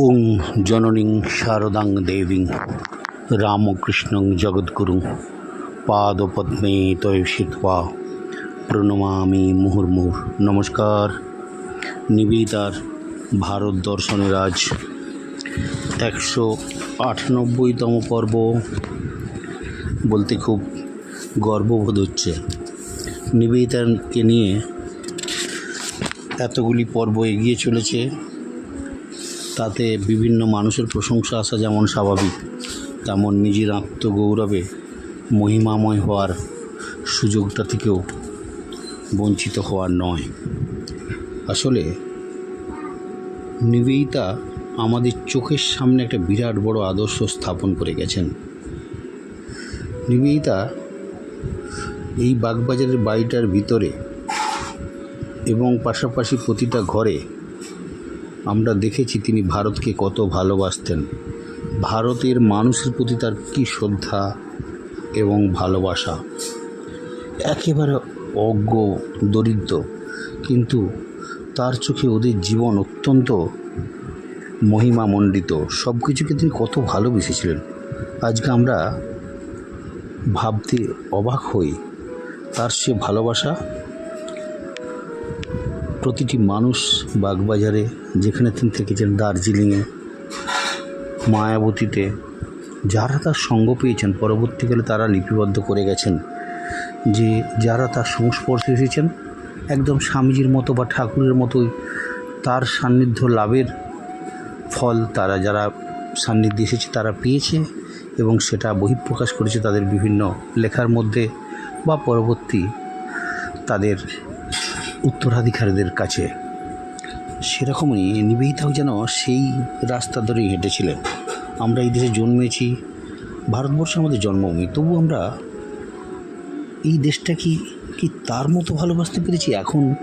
ওং জননীং শারদাং দেবীং রামকৃষ্ণং জগদ্গুরু পাদপদ্মে তয় প্রণমামি মুহুর্মুহুর নমস্কার নিবেদিতার ভারত দর্শনের আজ একশো আটানব্বইতম পর্ব বলতে খুব গর্ববোধ হচ্ছে নিবেদিতাকে নিয়ে এতগুলি পর্ব এগিয়ে চলেছে তাতে বিভিন্ন মানুষের প্রশংসা আসা যেমন স্বাভাবিক, তেমন নিজের আত্মগৌরবে মহিমাময় হওয়ার সুযোগটা থেকেও বঞ্চিত হওয়ার নয়। আসলে নিবেদিতা আমাদের চোখের সামনে একটা বিরাট বড় আদর্শ স্থাপন করে গেছেন। নিবেদিতা এই বাগবাজারের বাড়িটার ভিতরে এবং পাশাপাশি প্রতিটা ঘরে আমরা দেখেছি তিনি ভারতকে কত ভালোবাসতেন। ভারতের মানুষের প্রতি তার কী শ্রদ্ধা এবং ভালোবাসা? একেবারে অজ্ঞ, দরিদ্র। কিন্তু তার চোখে ওদের জীবন অত্যন্ত মহিমামণ্ডিত। সব কিছুকে তিনি কত ভালোবেসেছিলেন। আজকে আমরা ভাবতে অবাক হই, তার সে ভালোবাসা প্রতিটি মানুষ বাগবাজারে যেখানে তিনি থেকেছেন দার্জিলিংয়ে, মায়াবতীতে, যারা তার সঙ্গ পেয়েছেন, পরবর্তীকালে তারা লিপিবদ্ধ করে গেছেন। যে যারা তার সংস্পর্শে এসেছেন, একদম স্বামীজির মতো বা ঠাকুরের মতোই তার সান্নিধ্য লাভের ফল তারা, যারা সান্নিধ্যে এসেছে, তারা পেয়েছে এবং সেটা বহিঃপ্রকাশ করেছে তাদের বিভিন্ন লেখার মধ্যে বা পরবর্তী তাদের উত্তরাধিকারীদের কাছে। সেরকমই নিবেদিতাও যেন সেই রাস্তা ধরেই হেঁটেছিলেন। আমরা এই দেশে জন্মেছি, ভারতবর্ষে আমাদের জন্মভূমি তবু আমরা এই দেশটা কি কি তার মতো ভালোবাসতে পেরেছি? এখন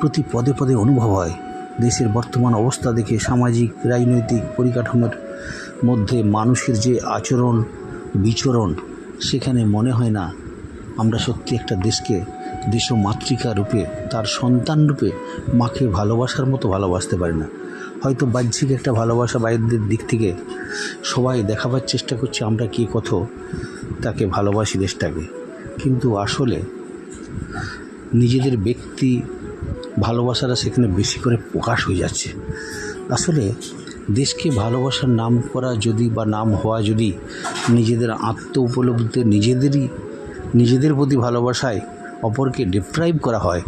প্রতি পদে পদে অনুভব হয়। দেশের বর্তমান অবস্থা দেখে সামাজিক, রাজনৈতিক পরিকাঠামোর মধ্যে মানুষের যে আচরণ, বিচরণ, সেখানে মনে হয় না আমরা সত্যি একটা দেশকে দেশ মাতৃকা রূপে, তার সন্তান রূপে মাকে ভালোবাসার মতো ভালোবাসতে পারে না। হয়তো বাহ্যিক একটা ভালোবাসা বাইরের দিক থেকে সবাই দেখাবার চেষ্টা করছে আমরা কি কত তাকে ভালোবাসি দেশটাকে। কিন্তু আসলে নিজেদের ব্যক্তি ভালোবাসাটা সেখানে বেশি করে প্রকাশ হয়ে যাচ্ছে। আসলে দেশকে ভালোবাসার নাম করা যদি বা নাম হওয়া যদি নিজেদের আত্ম উপলব্ধিতে নিজেদেরই, নিজেদের প্রতি ভালোবাসায় অপরকে ডিপ্রাইভ করা হয়,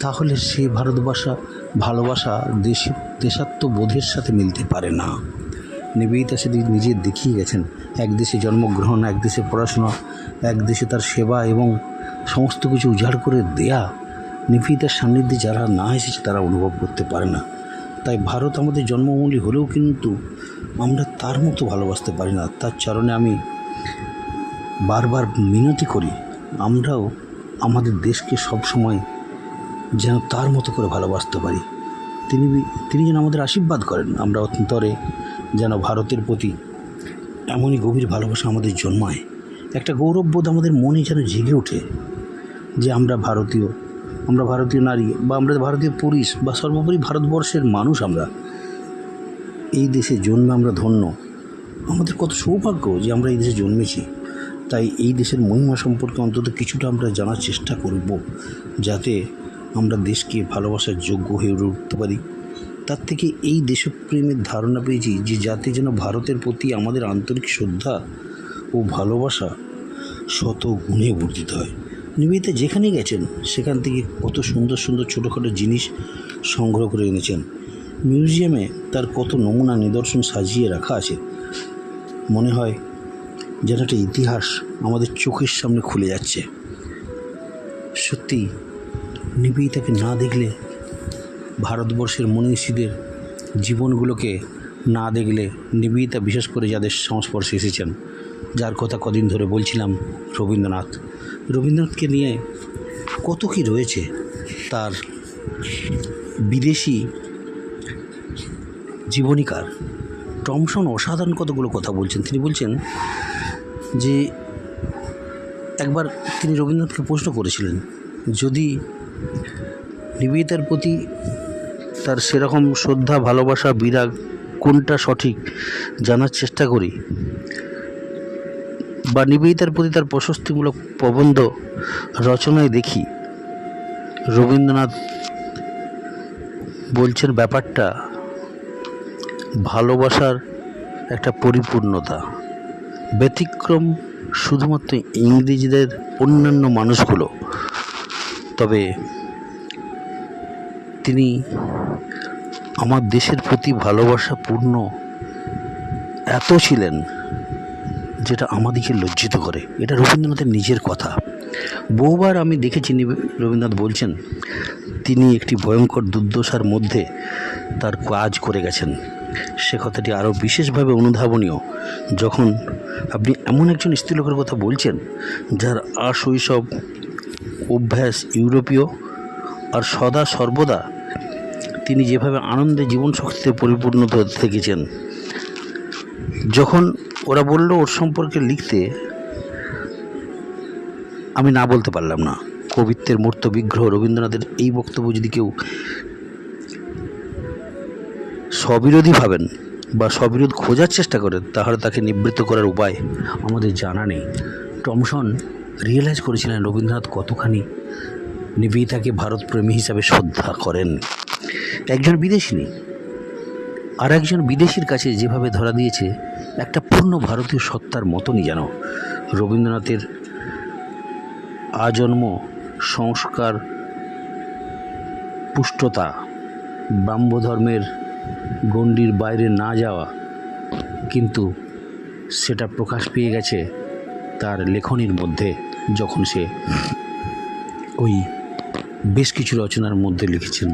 তাহলে সে ভারতবাসা ভালোবাসা দেশ, দেশাত্মবোধের সাথে মিলতে পারে না। নিবেদিতা সেটি নিজে দেখিয়ে গেছেন, এক দেশে জন্মগ্রহণ, এক দেশে পড়াশোনা, এক দেশে তার সেবা এবং সমস্ত কিছু উজাড় করে দেয়া। নিবেদিতার সান্নিধ্যে যারা না এসেছে, তারা অনুভব করতে পারে না। তাই ভারত আমাদের জন্মভূমি হলেও কিন্তু আমরা তার মতো ভালোবাসতে পারি না। তার চরণে আমি বারবার মিনতি করি, আমরাও আমাদের দেশকে সব সময় যেন তার মতো করে ভালোবাসতে পারি। তিনি তিনি যেন আমাদের আশীর্বাদ করেন। আমরা অন্তরে যেন ভারতের প্রতি এমনই গভীর ভালোবাসা আমাদের জন্মায়। একটা গৌরববোধ আমাদের মনে যেন জেগে ওঠে যে আমরা ভারতীয় আমরা ভারতীয় নারী বা আমরা ভারতীয় পুরুষ বা সর্বোপরি ভারতবর্ষের মানুষ আমরা। এই দেশে জন্মে আমরা ধন্য। আমাদের কত সৌভাগ্য যে আমরা এই দেশে জন্মেছি। তাই এই দেশের মহিমা সম্পর্কে অন্তত কিছুটা আমরা জানার চেষ্টা করব, যাতে আমরা দেশকে ভালোবাসার যোগ্য হয়ে উঠতে পারি। তার থেকে এই দেশপ্রেমের ধারণা পেয়েছি যে যাতে যেন ভারতের প্রতি আমাদের আন্তরিক শ্রদ্ধা ও ভালোবাসা শত গুণে বর্ধিত হয়। নিবেদিতা, যেখানে গেছেন, সেখান থেকে কত সুন্দর সুন্দর ছোটোখাটো জিনিস সংগ্রহ করে এনেছেন। মিউজিয়ামে তার কত নমুনা নিদর্শন সাজিয়ে রাখা আছে। মনে হয় যেন একটা ইতিহাস আমাদের চোখের সামনে খুলে যাচ্ছে। সত্যি, নিবেদিতাকে না দেখলে ভারতবর্ষের মনীষীদের জীবনগুলোকে না দেখলে নিবেদিতা বিশেষ করে যাদের সংস্পর্শে এসেছেন, যার কথা কদিন ধরে বলছিলাম রবীন্দ্রনাথ। রবীন্দ্রনাথকে নিয়ে কত কি রয়েছে, তার বিদেশি জীবনীকার টমসন অসাধারণ কতগুলো কথা বলছেন। তিনি বলছেন যে একবার তিনি রবীন্দ্রনাথকে প্রশ্ন করেছিলেন, যদি নিবেদিতার প্রতি তার সেরকম শ্রদ্ধা, ভালোবাসা, বিরাগ কোনটা সঠিক জানার চেষ্টা করি? বা নিবেদিতার প্রতি তার প্রশস্তিমূলক প্রবন্ধ রচনায় দেখি। রবীন্দ্রনাথ বলছেন, ব্যাপারটা ভালোবাসার একটা পরিপূর্ণতা। ব্যতিক্রম শুধুমাত্র ইংরেজদের অন্যান্য মানুষগুলো। তবে তিনি আমার দেশের প্রতি ভালোবাসা পূর্ণ এত ছিলেন যেটা আমাদেরকে লজ্জিত করে। এটা রবীন্দ্রনাথের নিজের কথা। বহুবার আমি দেখেছি রবীন্দ্রনাথ বলছেন, তিনি একটি ভয়ঙ্কর দুর্দশার মধ্যে তার কাজ করে গেছেন। সে কথাটি আরও বিশেষভাবে অনুধাবনীয়। যখন আপনি এমন একজন স্ত্রীলোকের কথা বলছেন, যার আশৈশব, অভ্যাস ইউরোপীয়, আর সদা সর্বদা তিনি যেভাবে আনন্দে জীবন শক্তিতে পরিপূর্ণ থেকেছেন, যখন ওরা বলল ওর সম্পর্কে লিখতে, আমি না বলতে পারলাম না। কবিত্বের মূর্ত বিগ্রহ রবীন্দ্রনাথের এই বক্তব্য যদি কেউ স্ববিরোধী ভাবেন বা স্ববিরোধ খোঁজার চেষ্টা করেন, তাহলে তাকে নিবৃত্ত করার উপায় আমাদের জানা নেই। টমসন রিয়েলাইজ করেছিলেন রবীন্দ্রনাথ কতখানি নিবেদিতাকে ভারতপ্রেমী হিসাবে শ্রদ্ধা করেন। একজন বিদেশিনী আর একজন বিদেশির কাছে যেভাবে ধরা দিয়েছে, একটা পূর্ণ ভারতীয় সত্তার মতনই যেন রবীন্দ্রনাথের আজন্ম সংস্কার পুষ্টতা ব্রাহ্মধর্মের গণ্ডির বাইরে না যাওয়া, কিন্তু সেটা প্রকাশ পেয়ে গেছে তার লেখনীর মধ্যে যখন সে ওই বেশ কিছু রচনার মধ্যে লিখেছেন,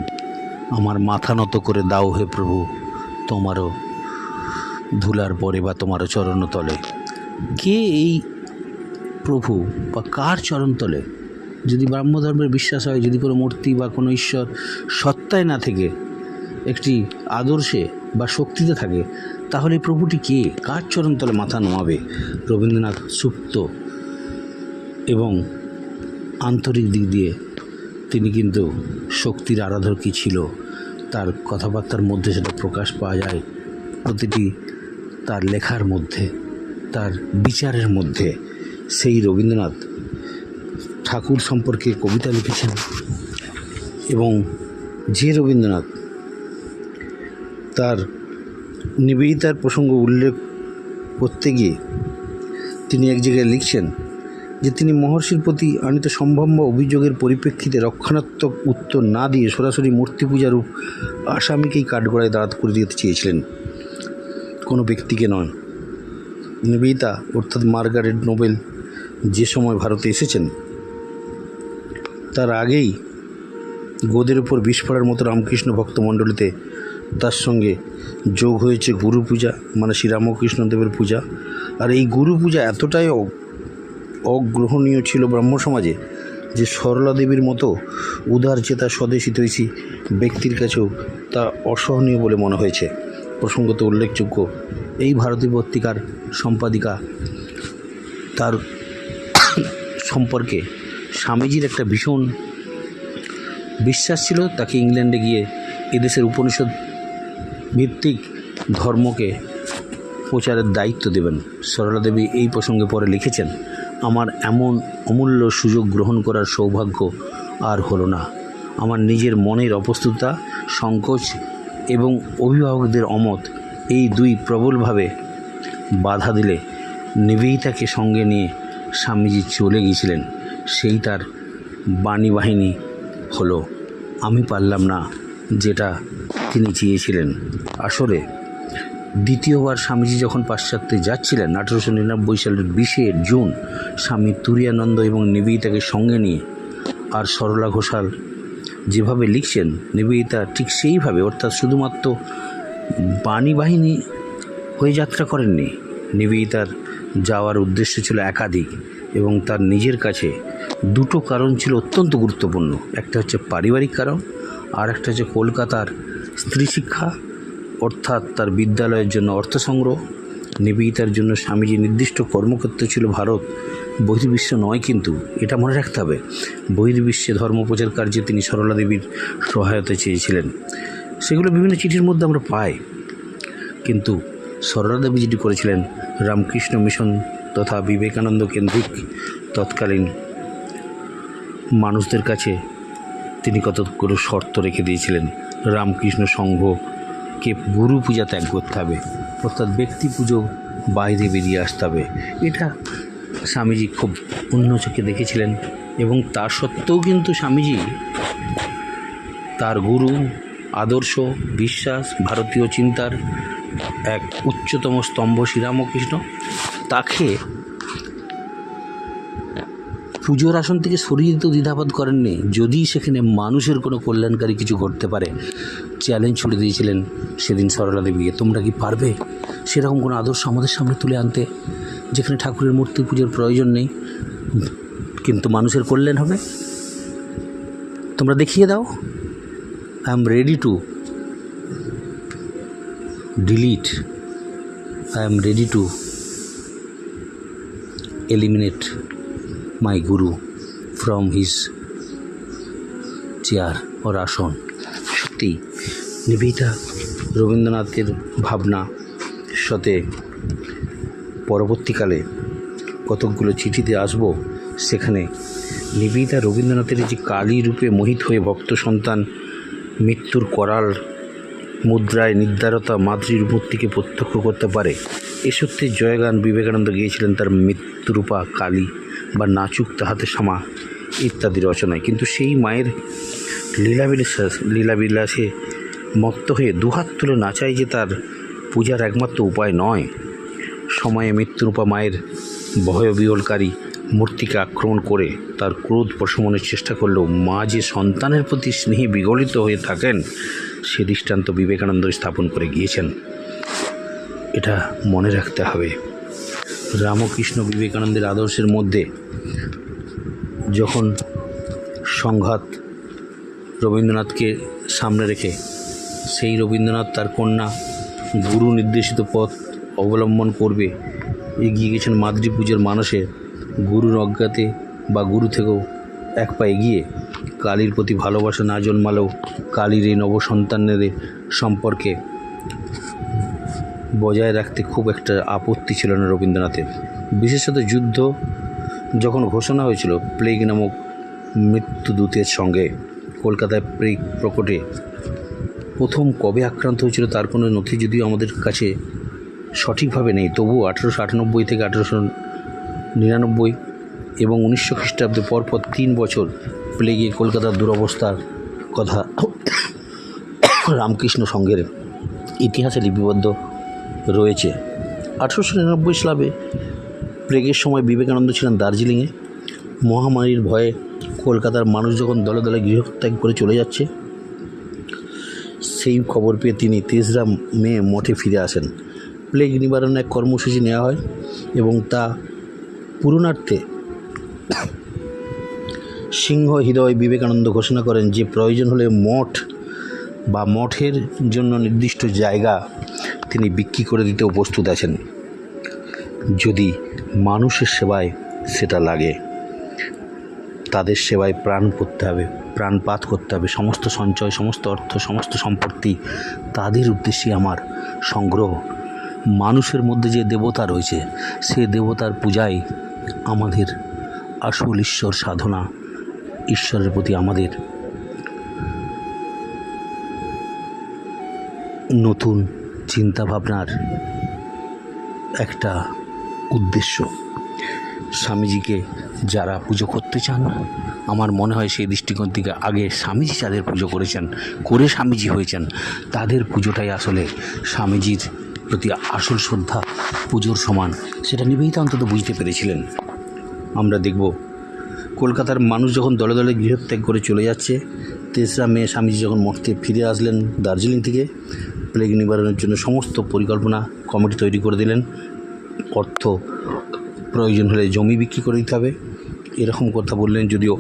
আমার মাথা নত করে দাও হে প্রভু, তোমারও ধুলার পরে বা তোমারও চরণতলে। কে এই প্রভু বা কার চরণতলে? যদি ব্রাহ্মধর্মের বিশ্বাস হয়, যদি কোনো মূর্তি বা কোনো ঈশ্বর সত্তায় না থেকে একটি আদর্শে বা শক্তিতে থাকে, তাহলে প্রভুটি কে? কার চরণতলে মাথা নোয়াবে রবীন্দ্রনাথ সুপ্ত এবং আন্তরিক দিক দিয়ে তিনি কিন্তু শক্তির আরাধক কী ছিল? তার কথাবার্তার মধ্যে সেটা প্রকাশ পাওয়া যায় প্রতিটি তার লেখার মধ্যে, তার বিচারের মধ্যে। সেই রবীন্দ্রনাথ ঠাকুর সম্পর্কে কবিতা লিখেছেন এবং যে রবীন্দ্রনাথ তার নিবেদিতার প্রসঙ্গ উল্লেখ করতে গিয়ে তিনি এক জায়গায় লিখছেন যে তিনি মহর্ষির প্রতি আনিত সম্ভাব্য অভিযোগের পরিপ্রেক্ষিতে রক্ষণাত্মক উত্তর না দিয়ে সরাসরি মূর্তি পূজারূপ আসামিকেই কাঠগড়ায় দাঁড়াত করে দিতে চেয়েছিলেন। কোনো ব্যক্তিকে নয়। নিবেদিতা অর্থাৎ মার্গারেট নোবেল যে সময় ভারতে এসেছেন, তার আগেই গোদের উপর বিষ পড়ার মতো রামকৃষ্ণ ভক্তমণ্ডলীতে তার সঙ্গে যোগ হয়েছে গুরু পূজা মানে শ্রীরামকৃষ্ণদেবের পূজা। আর এই গুরু পূজা এতটাই অগ্রহণীয় ছিল ব্রাহ্ম সমাজে যে সরলা দেবীর মতো উদার চেতা স্বদেশী তৈশী ব্যক্তির কাছেও তা অসহনীয় বলে মনে হয়েছে। প্রসঙ্গত উল্লেখযোগ্য, এই ভারতী পত্রিকার সম্পাদিকা তার সম্পর্কে স্বামীজির একটা ভীষণ বিশ্বাস ছিল, তাকে ইংল্যান্ডে গিয়ে এদেশের উপনিষদ ভিত্তিক ধর্মকে প্রচারের দায়িত্ব দেবেন। সরলা দেবী এই প্রসঙ্গে পরে লিখেছেন, আমার এমন অমূল্য সুযোগ গ্রহণ করার সৌভাগ্য আর হলো না। আমার নিজের মনের অপ্রস্তুততা, সংকোচ এবং অভিভাবকদের অমত এই দুই প্রবলভাবে বাধা দিলে নিবেদিতাকে সঙ্গে নিয়ে স্বামীজি চলে গিয়েছিলেন। সেই তার বাণী বাহিনী হলো, আমি পারলাম না যেটা তিনি চেয়েছিলেন। আসলে, দ্বিতীয়বার স্বামীজি যখন পাশ্চাত্যে যাচ্ছিলেন, আঠেরোশো নিরানব্বই সালের বিশে জুন, স্বামী তুরিয়ানন্দ এবং নিবেদিতাকে সঙ্গে নিয়ে আর সরলা ঘোষাল যেভাবে লিখছেন, নিবেদিতা ঠিক সেইভাবে, অর্থাৎ শুধুমাত্র বাণী বাহিনী হয়ে যাত্রা করেননি। নিবেদিতার যাওয়ার উদ্দেশ্য ছিল একাধিক এবং তার নিজের কাছে দুটো কারণ ছিল অত্যন্ত গুরুত্বপূর্ণ। একটা হচ্ছে পারিবারিক কারণ, আর একটা হচ্ছে কলকাতার স্ত্রী শিক্ষা অর্থাৎ তার বিদ্যালয়ের জন্য অর্থ সংগ্রহ, নিবেদিতার জন্য স্বামীজি নির্দিষ্ট কর্মক্ষেত্র ছিল ভারত, বহির্বিশ্ব নয় কিন্তু, এটা মনে রাখতে হবে, বহির্বিশ্বে ধর্ম প্রচার কার্যে তিনি সরলা দেবীর সহায়তা চেয়েছিলেন। সেগুলো বিভিন্ন চিঠির মধ্যে আমরা পাই। কিন্তু সরলা দেবী যেটি করেছিলেন, রামকৃষ্ণ মিশন তথা বিবেকানন্দ কেন্দ্রিক তৎকালীন মানুষদের কাছে তিনি কতগুলো শর্ত রেখে দিয়েছিলেন। রামকৃষ্ণ সংঘকে গুরু পূজা ত্যাগ করতে হবে। অর্থাৎ ব্যক্তি পুজো বাইরে বেরিয়ে আসতে হবে। এটা স্বামীজি খুব অন্য চোখে দেখেছিলেন এবং তা সত্ত্বেও কিন্তু স্বামীজি তার গুরু, আদর্শ, বিশ্বাস, ভারতীয় চিন্তার এক উচ্চতম স্তম্ভ শ্রীরামকৃষ্ণ, তাকে পুজোর আসন থেকে সরিয়ে দিতেও দ্বিধাবোধ করেননি। যদি সেখানে মানুষের কোনো কল্যাণকারী কিছু করতে পারে চ্যালেঞ্জ ছুড়ে দিয়েছিলেন সেদিন সরলা দেবীকে। তোমরা কি পারবে সেরকম কোনো আদর্শ আমাদের সামনে তুলে আনতে, যেখানে ঠাকুরের মূর্তি পুজোর প্রয়োজন নেই? কিন্তু মানুষের কল্যাণ হবে? তোমরা দেখিয়ে দাও। I am ready to delete I am ready to eliminate my guru from his chair ওর আসন সত্যি নিবেদিতা রবীন্দ্রনাথের ভাবনা সাথে পরবর্তীকালে কতকগুলো চিঠিতে আসব, সেখানে নিবেদিতা রবীন্দ্রনাথের যে কালী রূপে মোহিত হয়ে ভক্ত সন্তান মৃত্যুর করাল মুদ্রায় নির্ধারতা মাতৃর মূর্তিকে প্রত্যক্ষ করতে পারে, এ সত্যি জয়গান বিবেকানন্দ গিয়েছিলেন তার মৃত্যুরূপা কালী। বা নাচুক তাহাতে সামা ইত্যাদি রচনায়। কিন্তু সেই মায়ের লীলাবিলাস, লীলাবিলাসে মত্ত হয়ে দুহাত তুলে নাচাই যে তার পূজার একমাত্র উপায় নয়। সময়ে মৃত্যুরূপা মায়ের ভয়বিহলকারী মূর্তিকে আক্রমণ করে তার ক্রোধ প্রশমনের চেষ্টা করলেও মা যে সন্তানের প্রতি স্নেহে বিগলিত হয়ে থাকেন, সে দৃষ্টান্ত বিবেকানন্দ স্থাপন করে গিয়েছেন। এটা মনে রাখতে হবে। রামকৃষ্ণ বিবেকানন্দের আদর্শের মধ্যে যখন সংঘাত রবীন্দ্রনাথকে সামনে রেখে, সেই রবীন্দ্রনাথ তার কন্যা গুরু নির্দেশিত পথ অবলম্বন করবে, এগিয়ে গেছেন মাতৃপূজার মানুষের গুরুর অজ্ঞাতে বা গুরু থেকেও এক পা এগিয়ে। কালীর প্রতি ভালোবাসা না জন্মালেও কালীর এই নবসন্তানের সম্পর্কে বজায় রাখতে খুব একটা আপত্তি ছিল না রবীন্দ্রনাথের। বিশেষত যুদ্ধ যখন ঘোষণা হয়েছিল, প্লেগ নামক মৃত্যুদূতের সঙ্গে কলকাতায় প্লেগ প্রকটে প্রথম কবে আক্রান্ত হয়েছিল তার কোনো নথি যদিও আমাদের কাছে সঠিকভাবে নেই, তবুও আঠেরোশো আটানব্বই থেকে আঠেরোশো নিরানব্বই এবং উনিশশো খ্রিস্টাব্দে পরপর তিন বছর প্লেগে কলকাতার দুরবস্থার কথা রামকৃষ্ণ সংঘের ইতিহাসে লিপিবদ্ধ রয়েছে। আঠেরোশো নিরানব্বই সালে প্লেগের সময় বিবেকানন্দ ছিলেন দার্জিলিংয়ে। মহামারীর ভয়ে কলকাতার মানুষ যখন দলে দলে গৃহত্যাগ করে চলে যাচ্ছে, সেই খবর পেয়ে তিনি তেসরা মে মঠে ফিরে আসেন। প্লেগ নিবারণে এক কর্মসূচি নেওয়া হয় এবং তা পূরণার্থে সিংহ হৃদয় বিবেকানন্দ ঘোষণা করেন যে প্রয়োজন হলে মঠ বা মঠের জন্য নির্দিষ্ট জায়গা তিনি বিক্রি করে দিতেও প্রস্তুত আছেন। যদি মানুষের সেবায় সেটা লাগে, তাদের সেবায় প্রাণ করতে হবে, প্রাণপাত করতে হবে, সমস্ত সঞ্চয়, সমস্ত অর্থ, সমস্ত সম্পত্তি তাদের উদ্দেশ্যে আমার সংগ্রহ। মানুষের মধ্যে যে দেবতা রয়েছে, সে দেবতার পূজায় আমাদের আসল ঈশ্বর সাধনা, ঈশ্বরের প্রতি আমাদের নতুন চিন্তাভাবনার একটা উদ্দেশ্য। স্বামীজিকে যারা পুজো করতে চান, আমার মনে হয় সেই দৃষ্টিকোণ থেকে আগে স্বামীজি যাদের পুজো করেছেন, করে স্বামীজি হয়েছেন, তাদের পুজোটাই আসলে স্বামীজির প্রতি আসল শ্রদ্ধা, পুজোর সমান, সেটা নিবেদিতা অন্তত বুঝতে পেরেছিলেন। আমরা দেখব, কলকাতার মানুষ যখন দলে দলে গৃহত্যাগ করে চলে যাচ্ছে, তেসরা মে স্বামীজি যখন মঠ থেকে ফিরে আসলেন দার্জিলিং থেকে প্লেগ নিবারণের জন্য সমস্ত পরিকল্পনা কমিটি তৈরি করে দিলেন। অর্থ প্রয়োজন হলে জমি বিক্রি করে দিতে হবে। এরকম কথা বললেন যদিও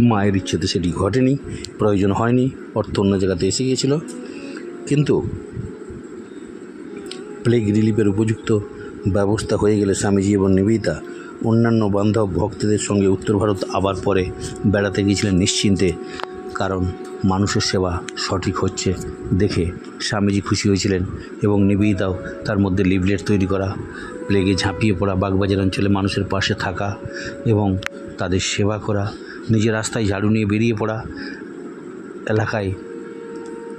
মায়ের ইচ্ছেতে সেটি ঘটেনি, প্রয়োজন হয়নি, অর্থ অন্য জায়গাতে এসে গিয়েছিল। কিন্তু প্লেগ রিলিফের উপযুক্ত ব্যবস্থা হয়ে গেলে স্বামীজি এবং নিবেদিতা, অন্যান্য বান্ধব ভক্তদের সঙ্গে উত্তর ভারত আবার পরে বেড়াতে গিয়েছিলেন নিশ্চিন্তে। কারণ মানুষের সেবা সঠিক হচ্ছে দেখে স্বামীজি খুশি হয়েছিলেন এবং নিবেদিতাও তার মধ্যে লিভলেট তৈরি করা প্লেগে ঝাঁপিয়ে পড়া বাগবাজার অঞ্চলে মানুষের পাশে থাকা এবং তাদের সেবা করা, নিজের রাস্তায় ঝাড়ু নিয়ে বেরিয়ে পড়া এলাকায়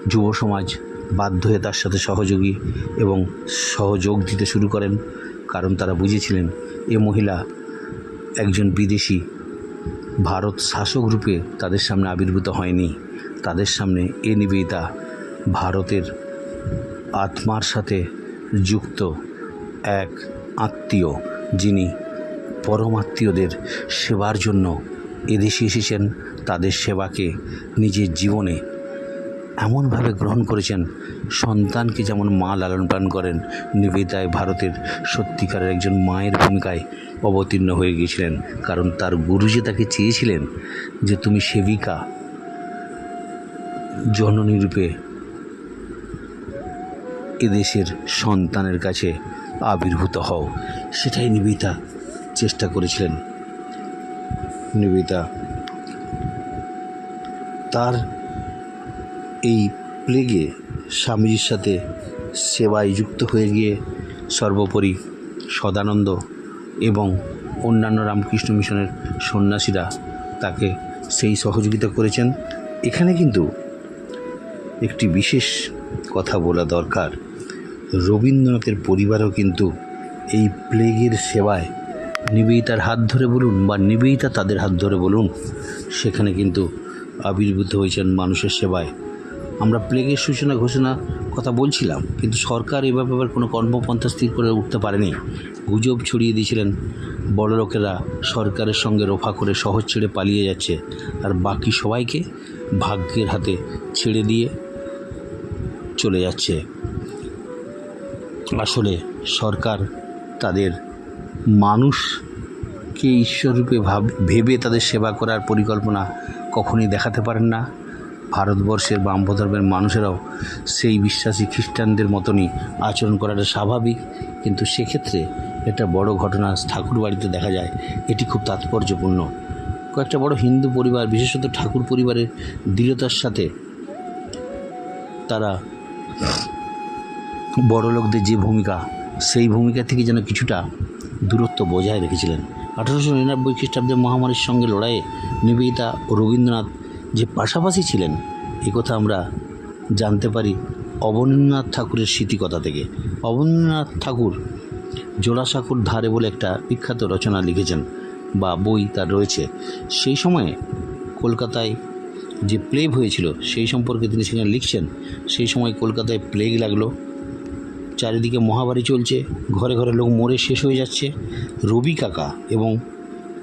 যুব সমাজ বাধ্য হয়ে তার সাথে সহযোগী এবং সহযোগ দিতে শুরু করেন। কারণ তারা বুঝেছিলেন এ মহিলা একজন বিদেশি, ভারত শাসক রূপে তাদের সামনে আবির্ভূত হয়নি। তাদের সামনে এ নিবেদিতা ভারতের আত্মার সাথে যুক্ত এক আত্মীয়, যিনি পরমাত্মীয়দের সেবার জন্য এদেশে এসেছেন, তাদের সেবাকে নিজের জীবনে এমনভাবে গ্রহণ করেছেন, সন্তানকে যেমন মা লালন পালন করেন নিবেদিতায় ভারতের সত্যিকারের একজন মায়ের ভূমিকায় অবতীর্ণ হয়ে গিয়েছিলেন। কারণ তার গুরুজি তাকে চেয়েছিলেন যে তুমি সেবিকা জননী রূপে এদেশের সন্তানের কাছে আবির্ভূত হও। সেটাই নিবেদিতা চেষ্টা করেছিলেন। নিবেদিতা তার এই প্লেগে স্বামীজির সাথে সেবায় যুক্ত হয়ে গিয়ে সর্বোপরি সদানন্দ এবং অন্যান্য রামকৃষ্ণ মিশনের সন্ন্যাসীরা তাকে সেই সহযোগিতা করেছেন। এখানে কিন্তু একটি বিশেষ কথা বলা দরকার। রবীন্দ্রনাথের পরিবারও কিন্তু এই প্লেগের সেবায় নিবেদিতার হাত ধরে বলুন বা নিবেদিতা তাদের হাত ধরে বলুন, সেখানে কিন্তু আবির্ভূত হয়েছেন মানুষের সেবায়। আমরা প্লেগের সূচনা ঘোষণা কথা বলছিলাম, কিন্তু সরকার এ ব্যাপারে কোনো কর্মপন্থা স্থির করে উঠতে পারেনি। গুজব ছড়িয়ে দিয়েছিলেন বড় লোকেরা সরকারের সঙ্গে রফা করে শহর ছেড়ে পালিয়ে যাচ্ছে। আর বাকি সবাইকে ভাগ্যের হাতে ছেড়ে দিয়ে চলে যাচ্ছে। আসলে সরকার তাদের মানুষকে ঈশ্বররূপে ভাব, ভেবে তাদের সেবা করার পরিকল্পনা কখনই দেখাতে পারেন না। ভারতবর্ষের বাম্য ধর্মের মানুষেরাও সেই বিশ্বাসী খ্রিস্টানদের মতনই আচরণ করাটা স্বাভাবিক। কিন্তু সেক্ষেত্রে একটা বড় ঘটনা ঠাকুর বাড়িতে দেখা যায়, এটি খুব তাৎপর্যপূর্ণ। কয়েকটা বড় হিন্দু পরিবার, বিশেষত ঠাকুর পরিবারের দৃঢ়তার সাথে তারা বড় লোকদের যে ভূমিকা, সেই ভূমিকা থেকে যেন কিছুটা দূরত্ব বজায় রেখেছিলেন। আঠারোশো নিরানব্বই খ্রিস্টাব্দে মহামারীর সঙ্গে লড়াইয়ে নিবেদিতা ও রবীন্দ্রনাথ যে পাশাপাশি ছিলেন, এ কথা আমরা জানতে পারি অবনীন্দ্রনাথ ঠাকুরের স্মৃতিকথা থেকে। অবনীন্দ্রনাথ ঠাকুর জোড়াসাঁকুর ধারে বলে একটা বিখ্যাত রচনা লিখেছেন বা বই তার রয়েছে। সেই সময়ে কলকাতায় যে প্লেগ হয়েছিল, সেই সম্পর্কে তিনি সেখানে লিখছেন, সেই সময় কলকাতায় প্লেগ লাগল। চারিদিকে মহামারী চলছে, ঘরে ঘরে লোক মরে শেষ হয়ে যাচ্ছে। রবি কাকা এবং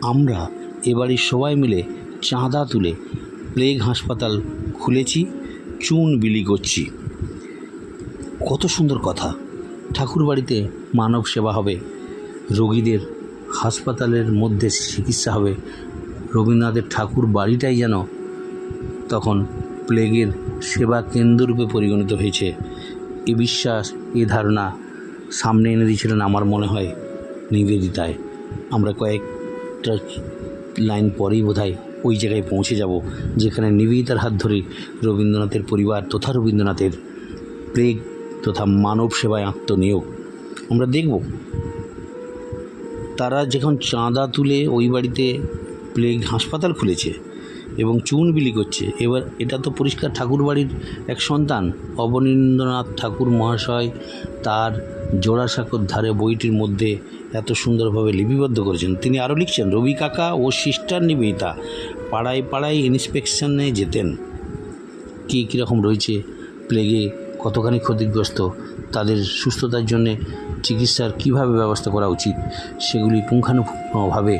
আমরা এবাড়ির সবাই মিলে চাঁদা তুলে প্লেগ হাসপাতাল খুলেছি, চুন বিলি করছি। কত সুন্দর কথা। ঠাকুর বাড়িতে মানব সেবা হবে, রোগীদের হাসপাতালের মধ্যে চিকিৎসা হবে। রবীন্দ্রনাথের ঠাকুর বাড়িটাই যেন তখন প্লেগের সেবা কেন্দ্ররূপে পরিগণিত হয়েছে। এ বিশ্বাস এ ধারণা সামনে এনে দিয়েছিলেন আমার মনে হয় নিবেদিতায়। আমরা কয়েকটা লাইন পরেই বোধহয় ওই জায়গায় পৌঁছে যাব, যেখানে নিবেদিতার হাত ধরে রবীন্দ্রনাথের পরিবার তথা রবীন্দ্রনাথের প্লেগ তথা মানব সেবায় আত্মনিয়োগ। আমরা দেখব। তারা যখন চাঁদা তুলে ওই বাড়িতে প্লেগ হাসপাতাল খুলেছে এবং চুন বিলি করছে। এবার এটা তো পরিষ্কার ঠাকুর বাড়ির এক সন্তান। অবনীন্দ্রনাথ ঠাকুর মহাশয় তার জোড়াসাঁকোর ধারে বইটির মধ্যে এত সুন্দরভাবে লিপিবদ্ধ করেছেন। তিনি আরও লিখছেন, রবি কাকা ও সিস্টার নিবেদিতা, পাড়ায় পাড়ায় ইন্সপেকশনে যেতেন। কী কীরকম রয়েছে? প্লেগে কতখানি ক্ষতিগ্রস্ত? তাদের সুস্থতার জন্যে চিকিৎসার কীভাবে ব্যবস্থা করা উচিত? সেগুলি পুঙ্খানুপুঙ্খভাবে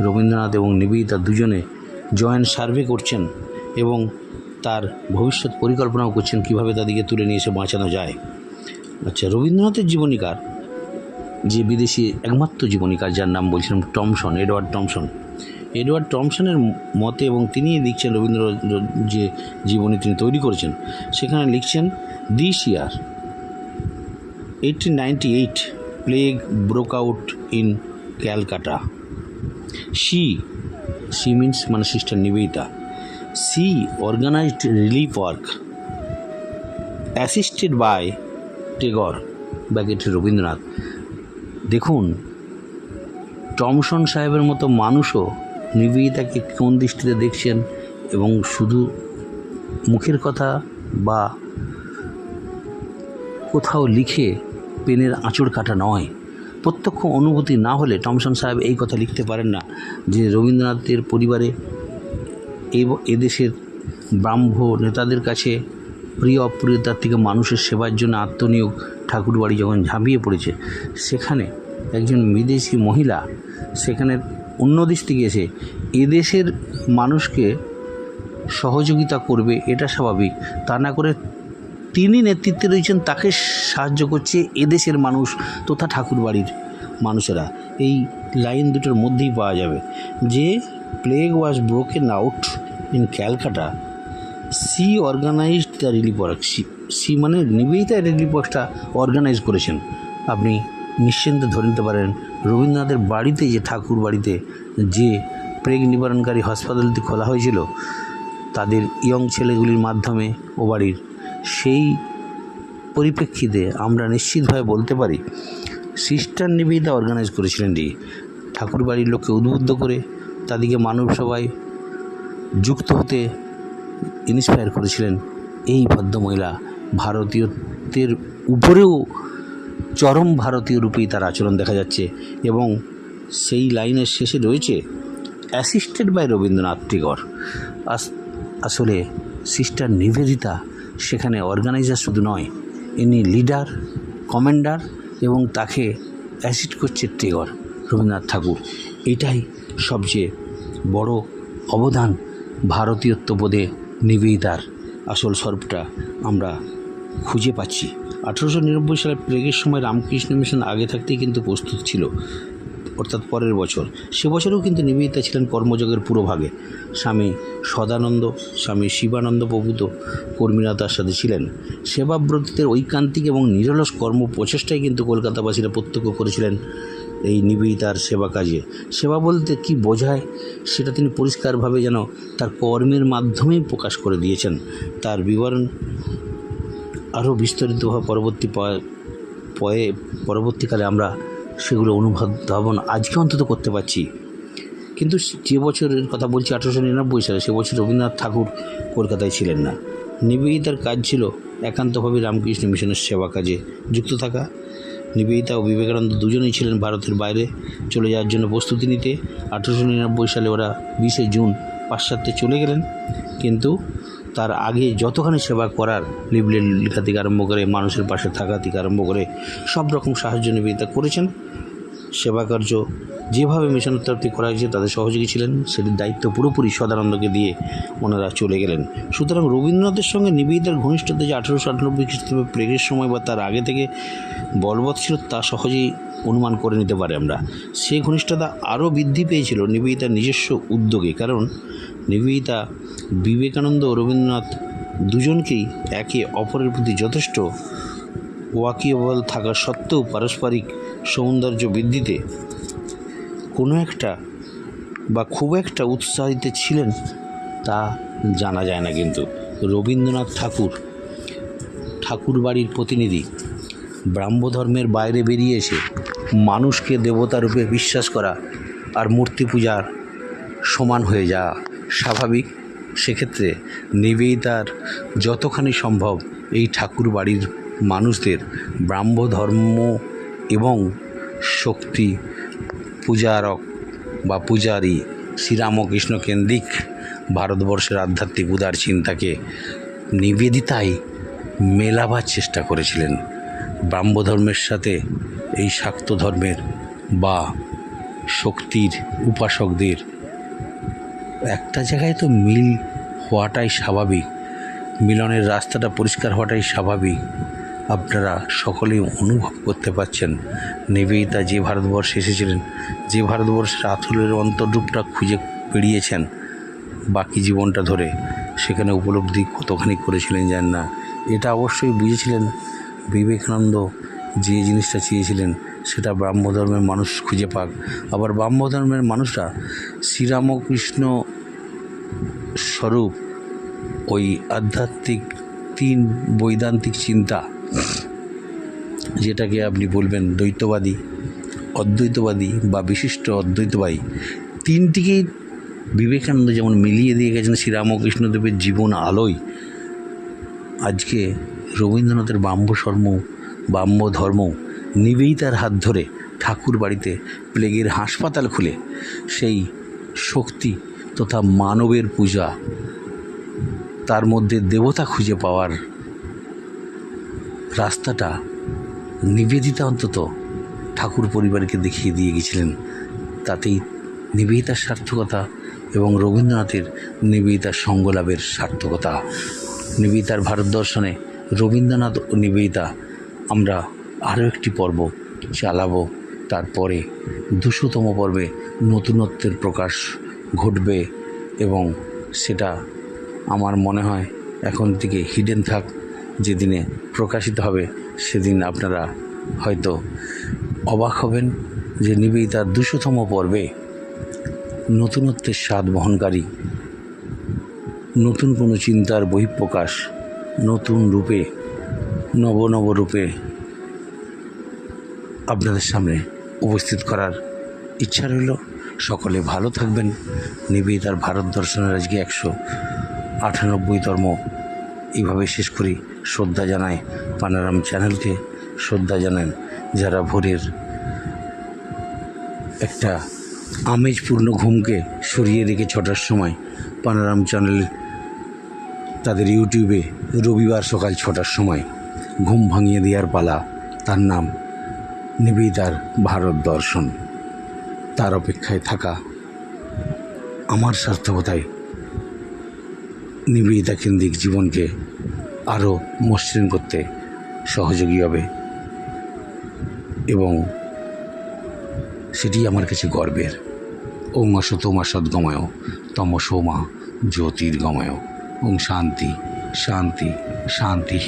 রবীন্দ্রনাথ এবং নিবেদিতা দুজনে জয়েন্ট সার্ভে করছেন এবং তার ভবিষ্যৎ পরিকল্পনাও করছেন কীভাবে তাদেরকে তুলে নিয়ে এসে বাঁচানো যায়। আচ্ছা রবীন্দ্রনাথের জীবনীকার, যে বিদেশি একমাত্র জীবনীকার যার নাম বলছিলাম টমসন, এডওয়ার্ড টমসন, এডওয়ার্ড টমসনের মতে এবং তিনি লিখছেন রবীন্দ্র যে জীবনী তিনি তৈরি করেছেন, সেখানে লিখছেন this year eighteen ninety eight plague broke out in Calcutta she she means মানে sister Nivedita. She organised relief work assisted by Tagore bracket Rabindranath. দেখুন, টমসন সাহেবের মতো মানুষও নিবেদিতাকে কোন দৃষ্টিতে দেখছেন এবং শুধু মুখের কথা বা কোথাও লিখে পেনের আঁচড় কাটা নয়। প্রত্যক্ষ অনুভূতি না হলে টমসন সাহেব এই কথা লিখতে পারেন না যে রবীন্দ্রনাথের পরিবারে এদেশের ব্রাহ্ম নেতাদের কাছে প্রিয় অপ্রিয়তার থেকে মানুষের সেবার জন্য আত্মনিয়োগ ঠাকুরবাড়ি যখন ঝাঁপিয়ে পড়েছে, সেখানে একজন বিদেশি মহিলা সেখানে অন্য দেশ থেকে এসে এদেশের মানুষকে সহযোগিতা করবে, এটা স্বাভাবিক। তা না করে তিনি নেতৃত্বে রয়েছেন, তাকে সাহায্য করছে এদেশের মানুষ তথা ঠাকুরবাড়ির মানুষেরা। এই লাইন দুটোর মধ্যেই পাওয়া যাবে যে plague was broken out in Calcutta she organised the relief work she she মানে নিবেদিতা রিলিফ ওয়ার্কটা অর্গানাইজ করেছেন। আপনি নিশ্চিন্তে ধরে নিতে পারেন, রবীন্দ্রনাথের বাড়িতে যে ঠাকুর বাড়িতে যে প্রেগ নিবারণকারী হাসপাতালটি খোলা হয়েছিল, তাদের ইয়ং ছেলেগুলির মাধ্যমে ও বাড়ির সেই পরিপ্রেক্ষিতে আমরা নিশ্চিতভাবে বলতে পারি সিস্টার নিবেদিতা অর্গানাইজ করেছিলেন ডি ঠাকুর বাড়ির লোককে উদ্বুদ্ধ করে তাদেরকে মানব সভায় যুক্ত হতে ইন্সপায়ার করেছিলেন এই ভদ্রমহিলা। ভারতীয়দের উপরেও চরম ভারতীয় রূপেই তার আচরণ দেখা যাচ্ছে এবং সেই লাইনের শেষে রয়েছে অ্যাসিস্টেড বাই রবীন্দ্রনাথ টেগর। আস- আসলে সিস্টার নিবেদিতা সেখানে অর্গানাইজার শুধু নয়, ইনি লিডার কমান্ডার এবং তাকে অ্যাসিড করছে টেগর রবীন্দ্রনাথ ঠাকুর। এটাই সবচেয়ে বড় অবদান ভারতীয়ত্ববোধে নিবেদিতার আসল স্বরূপটা আমরা খুঁজে পাচ্ছি। আঠেরোশো নিরানব্বই সালে প্লেগের সময় রামকৃষ্ণ মিশন আগে থাকতেই কিন্তু প্রস্তুত ছিল। অর্থাৎ পরের বছর। সে বছরেও কিন্তু নিবেদিতা ছিলেন কর্মযোগের পুরোভাগে। স্বামী সদানন্দ, স্বামী শিবানন্দ প্রভূত কর্মীরা তার সাথে ছিলেন। সেবাব্রতীদের ঐকান্তিক এবং নিরলস কর্ম প্রচেষ্টাই কিন্তু কলকাতাবাসীরা প্রত্যক্ষ করেছিলেন এই নিবেদিতার সেবা কাজে। সেবা বলতে কি বোঝায়, সেটা তিনি পরিষ্কারভাবে যেন তার কর্মের মাধ্যমেই প্রকাশ করে দিয়েছেন। তার বিবরণ আরও বিস্তারিতভাবে পরবর্তী পয়ে, পরবর্তীকালে আমরা সেগুলো অনুভব ধাবন আজকে অন্তত করতে পারছি। কিন্তু যে বছরের কথা বলছি আঠারোশো নিরানব্বই সালে, সে বছর রবীন্দ্রনাথ ঠাকুর কলকাতায় ছিলেন না। নিবেদিতার কাজ ছিল একান্তভাবে রামকৃষ্ণ মিশনের সেবা কাজে যুক্ত থাকা। নিবেদিতা ও বিবেকানন্দ দুজনেই ছিলেন ভারতের বাইরে চলে যাওয়ার জন্য প্রস্তুতি নিতে। আঠারোশো নিরানব্বই সালে ওরা বিশে জুন পাশ্চাত্যে চলে গেলেন। কিন্তু তার আগে যতখানি সেবা করার লিবলেট লেখা থেকে আরম্ভ করে, মানুষের পাশে থাকা থেকে আরম্ভ করে, সব রকম সাহায্য নিবেদিতা করেছেন। সেবা কার্য যেভাবে মিশন থেকে করা হয়েছে তাদের সহযোগী ছিলেন। সেটির দায়িত্ব পুরোপুরি সদানন্দকে দিয়ে ওনারা চলে গেলেন। সুতরাং রবীন্দ্রনাথের সঙ্গে নিবেদিতার ঘনিষ্ঠতা যে আঠেরোশো আটানব্বই খ্রিস্টাব্দে প্লেগের সময় বা তার আগে থেকে বলবৎ ছিল, তা সহজেই অনুমান করে নিতে পারি আমরা। সেই ঘনিষ্ঠতা আরও বৃদ্ধি পেয়েছিল নিবেদিতার নিজস্ব উদ্যোগে। কারণ নিবেদিতা বিবেকানন্দ রবীন্দ্রনাথ দুজনকেই একে অপরের প্রতি যথেষ্ট ওয়াকিবল থাকা সত্ত্বেও পারস্পরিক সৌন্দর্য বৃদ্ধিতে কোনো একটা বা খুব একটা উৎসাহিত ছিলেন তা জানা যায় না কিন্তু। রবীন্দ্রনাথ ঠাকুর ঠাকুর বাড়ির প্রতিনিধি, ব্রাহ্মধর্মের বাইরে বেরিয়ে এসে মানুষকে দেবতারূপে বিশ্বাস করা আর মূর্তি পূজার সমান হয়ে যাওয়া। স্বাভাবিক, সেক্ষেত্রে নিবেদিতার যতখানি সম্ভব এই ঠাকুর বাড়ির মানুষদের ব্রাহ্ম ধর্ম এবং শক্তি পূজারক বা পূজারী শ্রীরামকৃষ্ণ কেন্দ্রিক ভারতবর্ষের আধ্যাত্মিক উদার চিন্তাকে নিবেদিতাই মেলাবার চেষ্টা করেছিলেন। ব্রাহ্ম ধর্মের সাথে এই শাক্ত ধর্মের বা শক্তির উপাসকদের একটা জায়গায় তো মিল হওয়াটাই স্বাভাবিক। মিলনের রাস্তাটা পরিষ্কার হওয়াটাই স্বাভাবিক। আপনারা সকলেই অনুভব করতে পারছেন। নিবেদিতা যে ভারতবর্ষে এসেছিলেন, যে ভারতবর্ষের আথুলের অন্তর্রূপটা খুঁজে পেরিয়েছেন বাকি জীবনটা ধরে, সেখানে উপলব্ধি কতখানি করেছিলেন জান না। এটা অবশ্যই বুঝেছিলেন। বিবেকানন্দ যে জিনিসটা চেয়েছিলেন সেটা ব্রাহ্ম ধর্মের মানুষ খুঁজে পাক। আবার ব্রাহ্ম ধর্মের মানুষরা শ্রীরামকৃষ্ণ স্বরূপ ওই আধ্যাত্মিক তিন বৈদান্তিক চিন্তা, যেটাকে আপনি বলবেন দ্বৈতবাদী, অদ্বৈতবাদী বা বিশিষ্ট অদ্বৈতবাদী, তিনটিকেই বিবেকানন্দ যেমন মিলিয়ে দিয়ে গেছেন শ্রীরামকৃষ্ণদেবের জীবন আলোয়। আজকে রবীন্দ্রনাথের বাম্য ধর্ম নিবেদিতার হাত ধরে ঠাকুর বাড়িতে প্লেগের হাসপাতাল খুলে। সেই শক্তি তথা মানবের পূজা তার মধ্যে দেবতা খুঁজে পাওয়ার রাস্তাটা নিবেদিতা অন্তত ঠাকুর পরিবারকে দেখিয়ে দিয়ে গেছিলেন। তাতেই নিবেদিতার সার্থকতা এবং রবীন্দ্রনাথের নিবেদিতার সঙ্গলাভের সার্থকতা। নিবেদিতার ভারত দর্শনে রবীন্দ্রনাথ ও নিবেদিতা আমরা আরও একটি পর্ব চালাবো। তারপরে দুশোতম পর্বে নতুনত্বের প্রকাশ ঘটবে এবং সেটা আমার মনে হয় এখন থেকে হিডেন থাক। যেদিনে প্রকাশিত হবে, সেদিন আপনারা হয়তো অবাক হবেন যে নিবেদিতার দুশোতম পর্বে নতুনত্বের স্বাদ বহনকারী, নতুন কোনো চিন্তার বহিঃপ্রকাশ, নতুন রূপে নব নব রূপে আপনাদের সামনে উপস্থিত করার ইচ্ছা রইল। সকলে ভালো থাকবেন। নিবেদিতার ভারত দর্শনের আজকে একশো আটানব্বইতম এইভাবে শেষ করি। শ্রদ্ধা জানায় পানারাম চ্যানেলকে। শ্রদ্ধা জানান যারা ভোরের একটা আমেজপূর্ণ ঘুমকে সরিয়ে রেখে ছটার সময় পানারাম চ্যানেল তাদের ইউটিউবে রবিবার সকাল ছটার সময় ঘুম ভাঙিয়ে দেওয়ার পালা, তার নাম নিবেদিতার ভারত দর্শন। তার অপেক্ষায় থাকা আমার সার্থকতায় নিবেদিতা কেন্দ্রিক জীবনকে আরও মসৃণ করতে সহযোগী হবে এবং সেটি আমার কাছে গর্বের। ওং অসতমা সদ্গময় তমসোমা জ্যোতির্গময় ওং শান্তি শান্তি শান্তি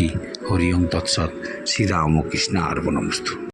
হরি ওং তৎসৎ। শ্রীরামকৃষ্ণ আর্বনমস্তু